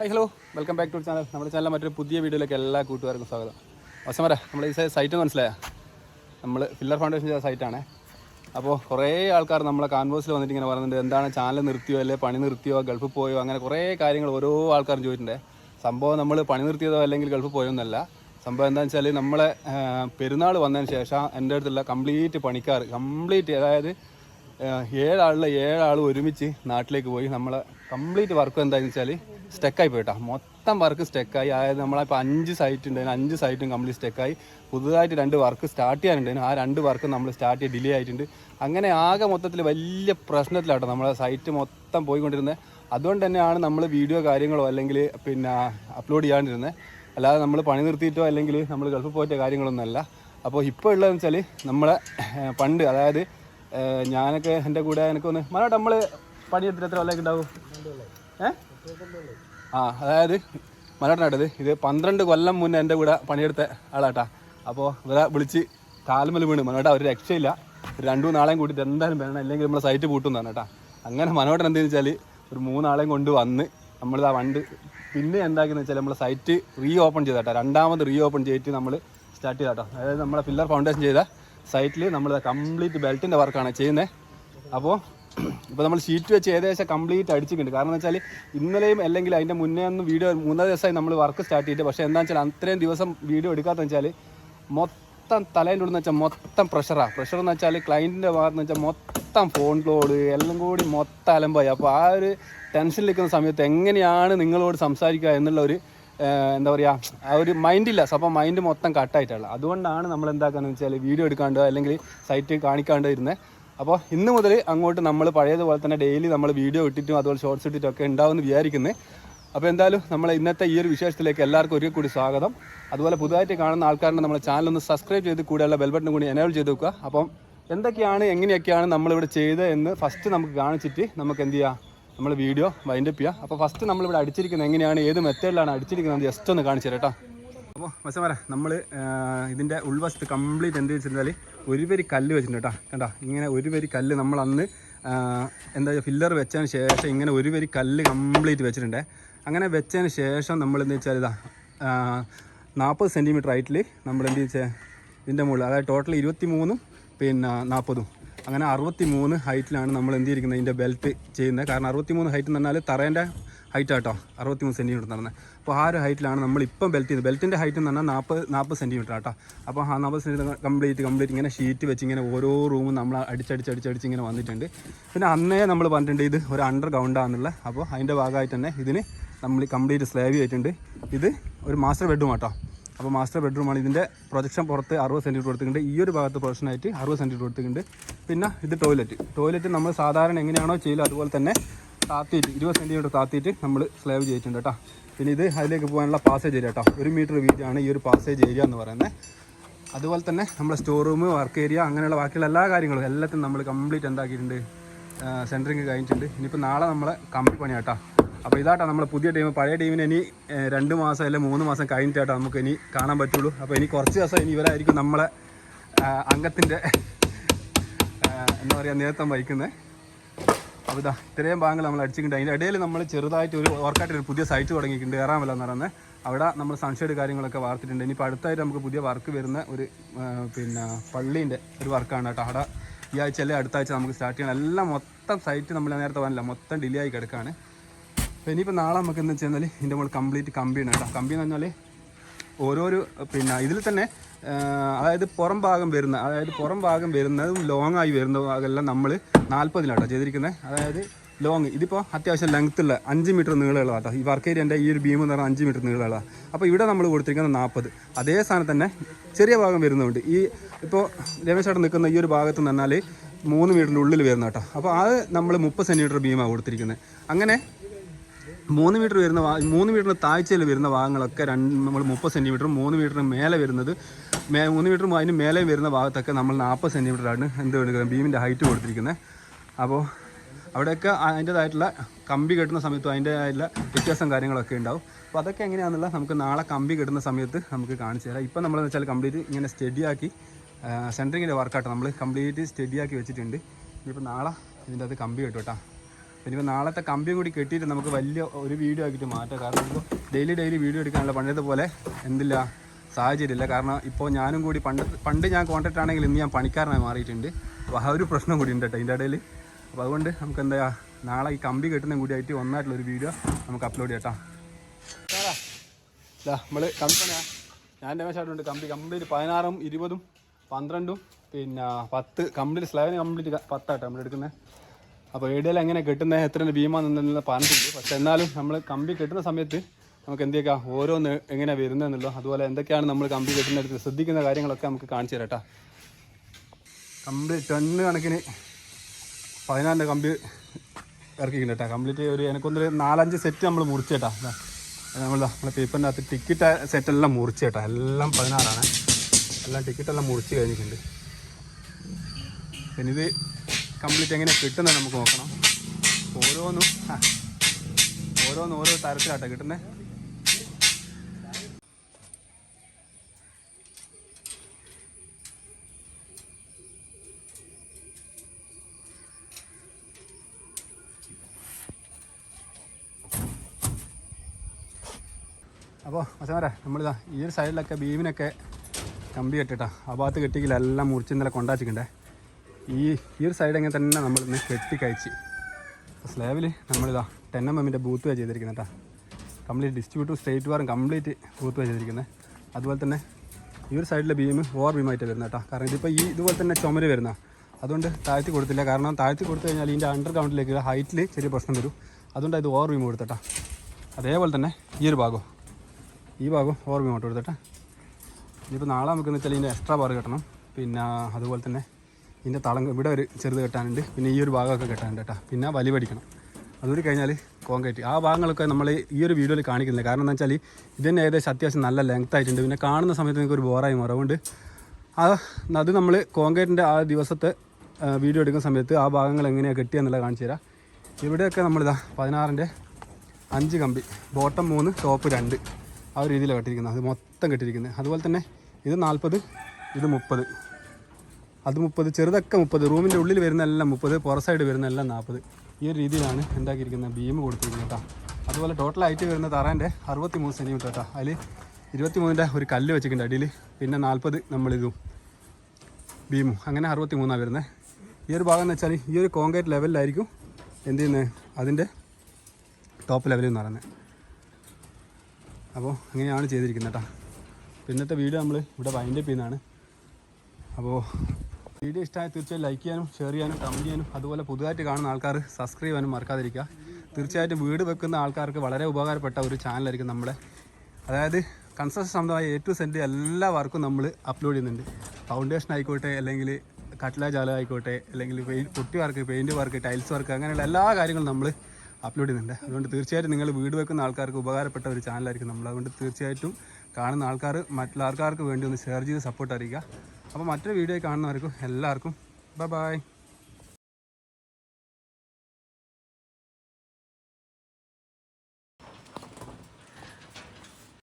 Hi hello welcome back to channel നമ്മുടെ ചാനലിലെ മറ്റൊരു പുതിയ വീഡിയോയിലേക്ക് എല്ലാ കൂട്ടുകാർക്കും സ്വാഗതം. അവസമര നമ്മൾ ഈ സൈറ്റ് മനസ്സിലായ? നമ്മൾ ഫില്ലർ ഫൗണ്ടേഷൻ ചെയ്ത സൈറ്റാണ് അപ്പോൾ കുറേ ആൾക്കാർ നമ്മളെ കാൻവേഴ്സിൽ വന്നിട്ട് ഇങ്ങനെ പറയുന്നുണ്ട് എന്താണ് ചാനൽ നിർത്തിയോ അല്ലെ പണി നിർത്തിയോ ഗൾഫിൽ പോയോ അങ്ങനെ കുറേ കാര്യങ്ങൾ ഓരോ ആൾക്കാരും ചോദിച്ചിട്ടുണ്ട്. സംഭവം നമ്മൾ പണി നിർത്തിയതോ അല്ലെങ്കിൽ ഗൾഫിൽ പോയോ എന്നല്ല. സംഭവം എന്താണെന്ന് വെച്ചാൽ നമ്മളെ പെരുന്നാൾ വന്നതിന് ശേഷം എന്റെ അടുത്തുള്ള കംപ്ലീറ്റ് പണിക്കാർ കംപ്ലീറ്റ് അതായത് ഏഴാളിലെ ഏഴാൾ ഒരുമിച്ച് നാട്ടിലേക്ക് പോയി നമ്മളെ കംപ്ലീറ്റ് വർക്ക് എന്താണെന്ന് വെച്ചാൽ സ്റ്റെക്കായി പോയിട്ടാ. മൊത്തം വർക്ക് സ്റ്റെക്കായി അതായത് നമ്മളിപ്പോൾ അഞ്ച് സൈറ്റ് ഉണ്ടായിരുന്നു അഞ്ച് സൈറ്റും കംപ്ലീറ്റ് സ്റ്റെക്കായി പുതുതായിട്ട് രണ്ട് വർക്ക് സ്റ്റാർട്ട് ചെയ്യാനുണ്ടായിരുന്നു ആ രണ്ട് വർക്ക് നമ്മൾ സ്റ്റാർട്ട് ചെയ്ത് ഡിലേ ആയിട്ടുണ്ട്. അങ്ങനെ ആകെ മൊത്തത്തിൽ വലിയ പ്രശ്നത്തിലാട്ടോ നമ്മളെ സൈറ്റ് മൊത്തം പോയിക്കൊണ്ടിരുന്നത് അതുകൊണ്ട് തന്നെയാണ് നമ്മൾ വീഡിയോ കാര്യങ്ങളോ അല്ലെങ്കിൽ പിന്നെ അപ്ലോഡ് ചെയ്യാണ്ടിരുന്നത് അല്ലാതെ നമ്മൾ പണി നിർത്തിയിട്ടോ അല്ലെങ്കിൽ നമ്മൾ ഗൾഫ് പോയിട്ടോ കാര്യങ്ങളൊന്നുമല്ല അപ്പോൾ ഇപ്പോൾ ഉള്ളതെന്ന് വെച്ചാൽ നമ്മളെ പണ്ട് അതായത് ഞാനൊക്കെ എന്റെ കൂടെ എനിക്കൊന്ന് മലയാളം നമ്മൾ പണിയെടുത്തിട്ട് എത്ര കൊല്ലമൊക്കെ ഉണ്ടാവും ആ അതായത് മനോട്ടനാട്ടത് ഇത് പന്ത്രണ്ട് കൊല്ലം മുന്നേ എന്റെ കൂടെ പണിയെടുത്ത ആളാട്ടാ. അപ്പോൾ ഇവരെ വിളിച്ച് കാൽമൽ വീണ്. മനോട്ട ഒരു രക്ഷയില്ല. രണ്ടു നാളെയും കൂട്ടിയിട്ട് എന്തായാലും വേണം അല്ലെങ്കിൽ നമ്മളെ സൈറ്റ് പൂട്ടും തന്നെ കേട്ടാ. അങ്ങനെ മനോട്ടൻ എന്തെന്ന് വെച്ചാൽ ഒരു മൂന്നാളെയും കൊണ്ട് വന്ന് നമ്മളിതാ വണ്ട് പിന്നെ എന്താക്കിയെന്ന് വെച്ചാൽ നമ്മളെ സൈറ്റ് റീ ഓപ്പൺ ചെയ്താട്ടോ. രണ്ടാമത് റീ ഓപ്പൺ ചെയ്തിട്ട് നമ്മൾ സ്റ്റാർട്ട് ചെയ്താട്ടോ. അതായത് നമ്മളെ പില്ലർ ഫൗണ്ടേഷൻ ചെയ്ത സൈറ്റിൽ നമ്മൾ കംപ്ലീറ്റ് ബെൽറ്റിന്റെ വർക്കാണ് ചെയ്യുന്നത് അപ്പോൾ ഇപ്പോൾ നമ്മൾ ഷീറ്റ് വെച്ച് ഏകദേശം കംപ്ലീറ്റ് അടിച്ചിട്ടുണ്ട്. കാരണം എന്ന് വെച്ചാൽ ഇന്നലെയും അല്ലെങ്കിൽ അതിന്റെ മുന്നേ ഒന്നും വീഡിയോ മൂന്നാൽ ദിവസമായി നമ്മൾ വർക്ക് സ്റ്റാർട്ട് ചെയ്തിട്ട്. പക്ഷേ എന്താണെന്ന് വെച്ചാൽ അത്രയും ദിവസം വീഡിയോ എടുക്കാത്തതെന്ന് വെച്ചാൽ മൊത്തം തലേന്റെ ഉള്ളിൽ വെച്ചാൽ മൊത്തം പ്രഷറാണ് പ്രഷർ എന്ന് വെച്ചാൽ ക്ലയന്റിന്റെ ഭാഗത്ത് വെച്ചാൽ മൊത്തം ഫോൺ ലോഡ് എല്ലാം കൂടി മൊത്തം അലമ്പായി. അപ്പോൾ ആ ഒരു ടെൻഷനിൽ നിൽക്കുന്ന സമയത്ത് എങ്ങനെയാണ് നിങ്ങളോട് സംസാരിക്കുക എന്നുള്ള ഒരു എന്താ പറയുക ആ ഒരു മൈൻഡില്ല അപ്പോൾ മൈൻഡ് മൊത്തം കട്ടായിട്ടുള്ള അതുകൊണ്ടാണ് നമ്മൾ എന്താക്കുകയെന്ന് വെച്ചാൽ വീഡിയോ എടുക്കാണ്ടോ അല്ലെങ്കിൽ സൈറ്റ് കാണിക്കാണ്ടോ ഇരുന്നത് അപ്പോൾ ഇന്ന് മുതൽ അങ്ങോട്ട് നമ്മൾ പഴയതുപോലെ തന്നെ ഡെയിലി നമ്മൾ വീഡിയോ ഇട്ടിട്ടും അതുപോലെ ഷോർട്സ് ഇട്ടിട്ടും ഒക്കെ ഉണ്ടാവുമെന്ന് വിചാരിക്കുന്നത് അപ്പോൾ എന്തായാലും നമ്മൾ ഇന്നത്തെ ഈ ഒരു വിശേഷത്തിലേക്ക് എല്ലാവർക്കും ഒരിക്കൽ കൂടി സ്വാഗതം. അതുപോലെ പുതുതായിട്ട് കാണുന്ന ആൾക്കാരുടെ നമ്മുടെ ചാനൽ ഒന്ന് സബ്സ്ക്രൈബ് ചെയ്ത് കൂടെയുള്ള ബെൽബട്ടനും കൂടി എനേബിൾ ചെയ്ത് വെക്കുക. അപ്പം എന്തൊക്കെയാണ് എങ്ങനെയൊക്കെയാണ് നമ്മളിവിടെ ചെയ്തത് എന്ന് ഫസ്റ്റ് നമുക്ക് കാണിച്ചിട്ട് നമുക്ക് എന്ത് ചെയ്യാം? നമ്മൾ വീഡിയോ വൈൻഡപ്പ് ചെയ്യുക അപ്പോൾ ഫസ്റ്റ് നമ്മളിവിടെ അടിച്ചിരിക്കുന്നത് എങ്ങനെയാണ് ഏത് മെത്തേഡിലാണ് അടിച്ചിരിക്കുന്നത് ജസ്റ്റ് ഒന്ന് കാണിച്ചു തരാം കേട്ടോ. അപ്പോൾ മച്ചമാരെ നമ്മൾ ഇതിന്റെ ഉൾവശത്ത് കംപ്ലീറ്റ് എന്ത് വെച്ചിരുന്നാൽ ഒരു വരി കല്ല് വെച്ചിട്ടുണ്ട് കേട്ടോ കണ്ടോ ഇങ്ങനെ ഒരു വരി കല്ല് നമ്മൾ അന്ന് എന്താ ഫില്ലർ വെച്ചതിന് ശേഷം ഇങ്ങനെ ഒരു വരി കല്ല് കംപ്ലീറ്റ് വെച്ചിട്ടുണ്ട്. അങ്ങനെ വെച്ചതിന് ശേഷം നമ്മൾ എന്താ വെച്ചാൽ ഇതാ നാൽപ്പത് സെന്റിമീറ്റർ ഹൈറ്റിൽ നമ്മൾ എന്ത് വെച്ചാൽ ഇതിന്റെ മുകളിൽ അതായത് ടോട്ടൽ ഇരുപത്തി മൂന്നും പിന്നെ നാൽപ്പതും അങ്ങനെ അറുപത്തി മൂന്ന് ഹൈറ്റിലാണ് നമ്മൾ എന്ത് ചെയ്തിരിക്കുന്നത് ഇതിന്റെ ബെൽറ്റ് ചെയ്യുന്നത്. കാരണം അറുപത്തി മൂന്ന് ഹൈറ്റ് എന്ന് പറഞ്ഞാൽ തറേന്റെ ഹൈറ്റ് ആട്ടോ. അറുപത്തി മൂന്ന് സെന്റിമീറ്റർ നടന്നത് അപ്പോൾ ആ ഒരു ഹൈറ്റിലാണ് നമ്മൾ ഇപ്പം ബെൽറ്റ് ചെയ്ത് ബെൽറ്റിന്റെ ഹൈറ്റ് എന്ന് പറഞ്ഞാൽ നാൽപ്പത് നാൽപ്പത് സെന്റിമീറ്റർ ആട്ടോ. അപ്പോൾ ആ നാൽപ്പത് സെന്റിമീറ്റർ കംപ്ലീറ്റ് കംപ്ലീറ്റ് ഇങ്ങനെ ഷീറ്റ് വെച്ച് ഇങ്ങനെ ഓരോ റൂമും നമ്മൾ അടിച്ചടിച്ചടിച്ചടിച്ച് ഇങ്ങനെ വന്നിട്ടുണ്ട്. പിന്നെ അന്നേ നമ്മൾ പറഞ്ഞിട്ടുണ്ട് ഇത് ഒരു അണ്ടർ ഗ്രൗണ്ടാണെന്നുള്ള അപ്പോൾ അതിന്റെ ഭാഗമായിട്ട് തന്നെ ഇതിന് നമ്മൾ കംപ്ലീറ്റ് സ്ലാബ് ചെയ്തിട്ടുണ്ട്. ഇത് ഒരു മാസ്റ്റർ ബെഡ്റൂം ആട്ടോ. അപ്പോൾ മാസ്റ്റർ ബെഡ്റൂമാണ് ഇതിന്റെ പ്രൊജക്ഷൻ പുറത്ത് അറുപത് സെന്റിമീറ്റർ കൊടുത്തിട്ടുണ്ട്. ഈ ഒരു ഭാഗത്ത് പ്രൊജക്ഷനായിട്ട് അറുപത് സെന്റിമീറ്റർ കൊടുത്തിട്ടുണ്ട്. പിന്നെ ഇത് ടോയ്ലറ്റ് ടോയ്ലറ്റ് നമ്മൾ സാധാരണ എങ്ങനെയാണോ ചെയ്യുക അതുപോലെ തന്നെ താത്തിയിട്ട് ഇരുപത് സെന്റിമീറ്റർ താത്തിയിട്ട് നമ്മൾ സ്ലേവ് ചെയ്തിട്ടുണ്ട് കേട്ടോ. പിന്നെ ഇത് അതിലേക്ക് പോകാനുള്ള പാസേജ് ഏരിയ കേട്ടോ. ഒരു മീറ്റർ വീതിയാണ് ഈ ഒരു പാസേജ് ഏരിയ എന്ന് പറയുന്നത്. അതുപോലെ തന്നെ നമ്മുടെ സ്റ്റോർ റൂം വർക്ക് ഏരിയ അങ്ങനെയുള്ള ബാക്കിയുള്ള എല്ലാ കാര്യങ്ങളും എല്ലാത്തിനും നമ്മൾ കംപ്ലീറ്റ് എന്താക്കിയിട്ടുണ്ട് സെന്ററിങ് കഴിഞ്ഞിട്ടുണ്ട്. ഇനിയിപ്പോൾ നാളെ നമ്മളെ കമ്പി പണിയാട്ടോ അപ്പോൾ ഇതാട്ടോ നമ്മൾ പുതിയ ടീം പഴയ ടീമിന് ഇനി രണ്ട് മാസം അല്ലെങ്കിൽ മൂന്ന് മാസം കഴിഞ്ഞിട്ടാട്ടോ നമുക്ക് ഇനി കാണാൻ പറ്റുള്ളൂ. അപ്പോൾ ഇനി കുറച്ച് ദിവസം ഇനി ഇവരായിരിക്കും നമ്മളെ അംഗത്തിന്റെ എന്താ പറയുക നേതൃത്വം വഹിക്കുന്നത് അപ്പോൾ ഇതാ ഇത്രയും ഭാഗങ്ങൾ നമ്മൾ അടിച്ചിട്ടുണ്ട്. അതിന്റെ ഇടയിൽ നമ്മൾ ചെറുതായിട്ട് ഒരു വർക്കായിട്ട് ഒരു പുതിയ സൈറ്റ് തുടങ്ങിയിട്ടുണ്ട് ഏറാമല എന്ന് പറയുന്നത്. അവിടെ നമ്മൾ സൺഷെയ്ഡ് കാര്യങ്ങളൊക്കെ വാർത്തിട്ടുണ്ട്. ഇനിയിപ്പോൾ അടുത്തായിട്ട് നമുക്ക് പുതിയ വർക്ക് വരുന്ന ഒരു പിന്നെ പള്ളീന്റെ ഒരു വർക്കാണ് കേട്ടോ. അവിടെ ഈ ആഴ്ച അല്ലെ അടുത്ത ആഴ്ച നമുക്ക് സ്റ്റാർട്ട് ചെയ്യണം. എല്ലാം മൊത്തം സൈറ്റ് നമ്മൾ നേരത്തെ വന്നില്ല മൊത്തം ഡിലേ ആയി കിടക്കുകയാണ് അപ്പോൾ ഇനിയിപ്പോൾ നാളെ നമുക്ക് എന്താ വെച്ച് കഴിഞ്ഞാൽ ഇതിന്റെ മുകളിൽ കംപ്ലീറ്റ് കമ്പിയാണ് കേട്ടോ. കമ്പി എന്ന് പറഞ്ഞാൽ ഓരോരോ പിന്നെ ഇതിൽ തന്നെ അതായത് പുറം ഭാഗം വരുന്ന അതായത് പുറം ഭാഗം വരുന്നതും ലോങ് ആയി വരുന്ന ഭാഗമെല്ലാം നമ്മൾ നാൽപ്പതിലാട്ടോ ചെയ്തിരിക്കുന്നത് അതായത് ലോങ് ഇതിപ്പോൾ അത്യാവശ്യം ലെങ്ത് ഉള്ള അഞ്ച് മീറ്റർ നീളമുള്ള കേട്ടോ ഈ വർക്ക് ഏരിയന്റെ ഈ ഒരു ബീം എന്ന് പറഞ്ഞാൽ അഞ്ച് മീറ്റർ നീളമുള്ള അപ്പോൾ ഇവിടെ നമ്മൾ കൊടുത്തിരിക്കുന്നത് നാൽപ്പത് അതേ സ്ഥാനം തന്നെ ചെറിയ ഭാഗം വരുന്നുണ്ട്. ഈ ഇപ്പോൾ രമേശ് ചേട്ടൻ നിൽക്കുന്ന ഈ ഒരു ഭാഗത്ത് നിന്നാൽ മൂന്ന് മീറ്ററിന്റെ ഉള്ളിൽ വരുന്ന കേട്ടോ അപ്പോൾ അത് നമ്മൾ മുപ്പത് സെന്റിമീറ്റർ ബീമാണ് കൊടുത്തിരിക്കുന്നത് അങ്ങനെ മൂന്ന് മീറ്റർ വരുന്ന മൂന്ന് മീറ്ററിന് താഴ്ചയിൽ വരുന്ന ഭാഗങ്ങളൊക്കെ രണ്ട് നമ്മൾ മുപ്പത് സെന്റിമീറ്ററും മൂന്ന് മീറ്ററിന് മേലെ വരുന്നത് മേ മൂന്ന് മീറ്ററും അതിന് മേലെ വരുന്ന ഭാഗത്തൊക്കെ നമ്മൾ നാൽപ്പത് സെന്റിമീറ്ററാണ് എന്ത് എടുക്കുന്നത് ബീമിന്റെ ഹൈറ്റ് കൊടുത്തിരിക്കുന്നത്. അപ്പോൾ അവിടെയൊക്കെ അതിന്റേതായിട്ടുള്ള കമ്പി കെട്ടുന്ന സമയത്ത് അതിന്റേതായിട്ടുള്ള വ്യത്യാസം കാര്യങ്ങളൊക്കെ ഉണ്ടാവും. അപ്പോൾ അതൊക്കെ എങ്ങനെയാണെന്നുള്ള നമുക്ക് നാളെ കമ്പി കെട്ടുന്ന സമയത്ത് നമുക്ക് കാണിച്ചു തരാം. ഇപ്പം നമ്മളെന്ന് വെച്ചാൽ കംപ്ലീറ്റ് ഇങ്ങനെ സ്റ്റഡിയാക്കി സെന്ററിങ്ങിന്റെ വർക്കാട്ടോ നമ്മൾ കംപ്ലീറ്റ് സ്റ്റഡിയാക്കി വെച്ചിട്ടുണ്ട്. ഇനിയിപ്പോൾ നാളെ ഇതിന്റെ അത് കമ്പി കെട്ടും കേട്ടോ. ഇനിയിപ്പോൾ നാളത്തെ കമ്പിയും കൂടി കെട്ടിയിട്ട് നമുക്ക് വലിയ ഒരു വീഡിയോ ആക്കിയിട്ട് മാറ്റാം. കാരണം ഇപ്പോൾ ഡെയിലി ഡെയിലി വീഡിയോ എടുക്കാനുള്ള പണ്ടത്തെ പോലെ എന്തില്ല സാഹചര്യമില്ല കാരണം ഇപ്പോൾ ഞാനും കൂടി പണ്ട് പണ്ട് ഞാൻ കോൺട്രാക്ട് ആണെങ്കിൽ ഇന്ന് ഞാൻ പണിക്കാരനായി മാറിയിട്ടുണ്ട്. അപ്പോൾ ആ ഒരു പ്രശ്നം കൂടി ഉണ്ട് കേട്ടോ ഇതിന്റെ ഇടയിൽ അപ്പോൾ അതുകൊണ്ട് നമുക്ക് എന്താ നാളെ ഈ കമ്പി കെട്ടുന്ന കൂടി ആയിട്ട് ഒന്നായിട്ടുള്ളൊരു വീഡിയോ നമുക്ക് അപ്ലോഡ് ചെയ്യട്ടോ നമ്മൾ കമ്പി ഞാൻ രമേശായിട്ടുണ്ട് കമ്പി. കംപ്ലീറ്റ് പതിനാറും ഇരുപതും പന്ത്രണ്ടും പിന്നെ പത്ത്. കംപ്ലീറ്റ് സ്ലൈവിന് കംപ്ലീറ്റ് പത്താട്ടോ നമ്മൾ എടുക്കുന്നത് അപ്പോൾ ഏടിയിൽ എങ്ങനെ കെട്ടുന്നത് എത്ര ഭീമാണെന്നുള്ള പറഞ്ഞിട്ടുണ്ട്. പക്ഷെ എന്നാലും നമ്മൾ കമ്പി കെട്ടുന്ന സമയത്ത് നമുക്ക് എന്തൊക്കെയാ ഓരോന്ന് എങ്ങനെ വരുന്നതെന്നുള്ളൂ അതുപോലെ എന്തൊക്കെയാണ് നമ്മൾ കമ്പി കെട്ടുന്നിടത്ത് ശ്രദ്ധിക്കുന്ന കാര്യങ്ങളൊക്കെ നമുക്ക് കാണിച്ചു തരാം കമ്പി ടണ്ണ് കണക്കിന് പതിനാലിന്റെ കമ്പി ഇറക്കിയിട്ടുണ്ട് കേട്ടോ. കംപ്ലീറ്റ് ഒരു എനിക്കൊന്നൊരു നാലഞ്ച് സെറ്റ് നമ്മൾ മുറിച്ചേട്ടാ നമ്മൾ നമ്മുടെ പേപ്പറിന്റെ അകത്ത് ടിക്കറ്റ് സെറ്റെല്ലാം മുറിച്ചേട്ടാ എല്ലാം പതിനാറാണ്. എല്ലാം ടിക്കറ്റെല്ലാം മുറിച്ച് കഴിഞ്ഞിട്ടുണ്ട്. പിന്നെ ഇത് കംപ്ലീറ്റ് എങ്ങനെ കിട്ടുന്നത് നമുക്ക് നോക്കണം. ഓരോന്നും ഓരോന്നും ഓരോ തരത്തിലാട്ടോ കിട്ടുന്നത് അപ്പോൾ മച്ചമാരെ നമ്മളിതാ ഈ ഒരു സൈഡിലൊക്കെ ബീമിനൊക്കെ കമ്പി കെട്ടിട്ടാ. ആ ഭാഗത്ത് കെട്ടിക്കില്ല എല്ലാം മുറിച്ച് ഇന്നലെ കൊണ്ടാച്ചിട്ടുണ്ടേ ഈ ഈ ഒരു സൈഡ് എങ്ങനെ തന്നെ നമ്മളിന്ന് കെട്ടി കഴിച്ച് സ്ലാബിൽ നമ്മളിതാ ടെൻ എം എമ്മിന്റെ ബൂത്ത് വേ ചെയ്തിരിക്കുന്നത് കേട്ടോ കംപ്ലീറ്റ് ഡിസ്ട്രിബ്യൂട്ടർ സ്റ്റേറ്റ് വാറും കംപ്ലീറ്റ് ബൂത്ത് വേ ചെയ്തിരിക്കുന്നത് അതുപോലെ തന്നെ ഈ ഒരു സൈഡിലെ ബീം ഓവർ ബീമായിട്ട് വരുന്നത് കേട്ടോ കാരണം ഇതിപ്പോൾ ഈ ഇതുപോലെ തന്നെ ചുമര് വരുന്ന. അതുകൊണ്ട് താഴ്ത്തി കൊടുത്തില്ല. കാരണം താഴ്ത്തി കൊടുത്തു കഴിഞ്ഞാൽ ഇതിന്റെ അണ്ടർ ഗ്രൗണ്ടിലേക്ക് ഹൈറ്റിൽ ചെറിയ പ്രശ്നം വരും. അതുകൊണ്ട് ഇത് ഓവർ ബീം കൊടുത്തട്ടാ അതേപോലെ തന്നെ ഈ ഒരു ഭാഗം ഈ ഭാഗം ഓവർ ബീം കൊടുത്തട്ടെ ഇനിയിപ്പോൾ നാളെ നമുക്കെന്ന് വെച്ചാൽ ഇതിന്റെ എക്സ്ട്രാ ബാർ കെട്ടണം. പിന്നെ അതുപോലെ തന്നെ ഇതിന്റെ തളം ഇവിടെ ഒരു ചെറുത് കെട്ടാനുണ്ട്. പിന്നെ ഈ ഒരു ഭാഗമൊക്കെ കെട്ടാനുണ്ട് കേട്ടോ. പിന്നെ വലി പഠിക്കണം. അതുകൂടി കഴിഞ്ഞാൽ കോൺക്രീറ്റ് ആ ഭാഗങ്ങളൊക്കെ നമ്മൾ ഈ ഒരു വീഡിയോയിൽ കാണിക്കുന്നില്ല. കാരണം എന്താ വെച്ചാൽ ഇതിന് ഏകദേശം അത്യാവശ്യം നല്ല ലെങ്ത് ആയിട്ടുണ്ട്. പിന്നെ കാണുന്ന സമയത്ത് നിങ്ങൾക്ക് ഒരു ബോറായി മാറും. അതുകൊണ്ട് ആ അത് നമ്മൾ കോൺക്രീറ്റിന്റെ ആ ദിവസത്തെ വീഡിയോ എടുക്കുന്ന സമയത്ത് ആ ഭാഗങ്ങൾ എങ്ങനെയാണ് കെട്ടിയെന്നുള്ളത് കാണിച്ചു തരാം. ഇവിടെയൊക്കെ നമ്മളിതാ പതിനാറിന്റെ അഞ്ച് കമ്പി ബോട്ടം മൂന്ന് ടോപ്പ് രണ്ട് ആ ഒരു രീതിയിലാണ് കെട്ടിയിരിക്കുന്നത്. അത് മൊത്തം കെട്ടിയിരിക്കുന്നത്. അതുപോലെ തന്നെ ഇത് നാൽപ്പത് ഇത് മുപ്പത്. അത് മുപ്പത് ചെറുതൊക്കെ മുപ്പത് റൂമിന്റെ ഉള്ളിൽ വരുന്നതെല്ലാം മുപ്പത് പുറ സൈഡ് വരുന്ന എല്ലാം നാൽപ്പത് ഈ ഒരു രീതിയിലാണ് ഉണ്ടാക്കിയിരിക്കുന്ന ബീം കൊടുത്തിരിക്കുന്നത് കേട്ടോ. അതുപോലെ ഹൈറ്റ് വരുന്ന തറേന്റെ അറുപത്തി മൂന്ന് സെന്റിമീറ്റർ കേട്ടോ. അതിൽ ഇരുപത്തി മൂന്നിന്റെ ഒരു കല്ല് വെച്ചിട്ടുണ്ട് അടിയിൽ പിന്നെ നാൽപ്പത് നമ്മളിതും ബീമും അങ്ങനെ അറുപത്തി മൂന്നാണ് വരുന്നത് ഈ ഒരു ഭാഗം എന്ന് വെച്ചാൽ ഈ ഒരു കോൺക്രീറ്റ് ലെവലിലായിരിക്കും എന്ത് ചെയ്യുന്നത് അതിന്റെ ടോപ്പ് ലെവലിൽ എന്ന് പറയുന്നത് അപ്പോൾ അങ്ങനെയാണ് ചെയ്തിരിക്കുന്നത് കേട്ടോ. പിന്നത്തെ വീഡിയോ നമ്മൾ ഇവിടെ വൈൻഡപ്പ് ചെയ്യുന്നതാണ്. അപ്പോൾ വീഡിയോ ഇഷ്ടമായി തീർച്ചയായും ലൈക്ക് ചെയ്യാനും ഷെയർ ചെയ്യാനും കമന്റ് ചെയ്യാനും അതുപോലെ പുതുതായിട്ട് കാണുന്ന ആൾക്കാർ സബ്സ്ക്രൈബ് ചെയ്യാനും മറക്കാതിരിക്കുക. തീർച്ചയായിട്ടും വീട് വെക്കുന്ന ആൾക്കാർക്ക് വളരെ ഉപകാരപ്പെട്ട ഒരു ചാനലായിരിക്കും നമ്മുടെ അതായത് കൺസ്ട്രക്ഷൻ സംബന്ധമായ എ ടു സെന്റ് എല്ലാ വർക്കും നമ്മൾ അപ്ലോഡ് ചെയ്യുന്നുണ്ട്. ഫൗണ്ടേഷൻ ആയിക്കോട്ടെ അല്ലെങ്കിൽ കട്ട്ല ജാല ആയിക്കോട്ടെ അല്ലെങ്കിൽ പെയിന്റ് കുട്ടി work paint work tiles work അങ്ങനെയുള്ള എല്ലാ കാര്യങ്ങളും നമ്മൾ അപ്ലോഡ് ചെയ്യുന്നുണ്ട്. അതുകൊണ്ട് തീർച്ചയായിട്ടും നിങ്ങൾ വീട് വെക്കുന്ന ആൾക്കാർക്ക് ഉപകാരപ്പെട്ട ഒരു ചാനലായിരിക്കും നമ്മൾ. അതുകൊണ്ട് തീർച്ചയായിട്ടും കാണുന്ന ആൾക്കാർ മറ്റുള്ള ആൾക്കാർക്ക് വേണ്ടി ഒന്ന് ഷെയർ ചെയ്ത് സപ്പോർട്ട് അറിയിക്കുക അപ്പോൾ മറ്റൊരു വീഡിയോ കാണുന്നവർക്കും എല്ലാവർക്കും ബൈ ബൈ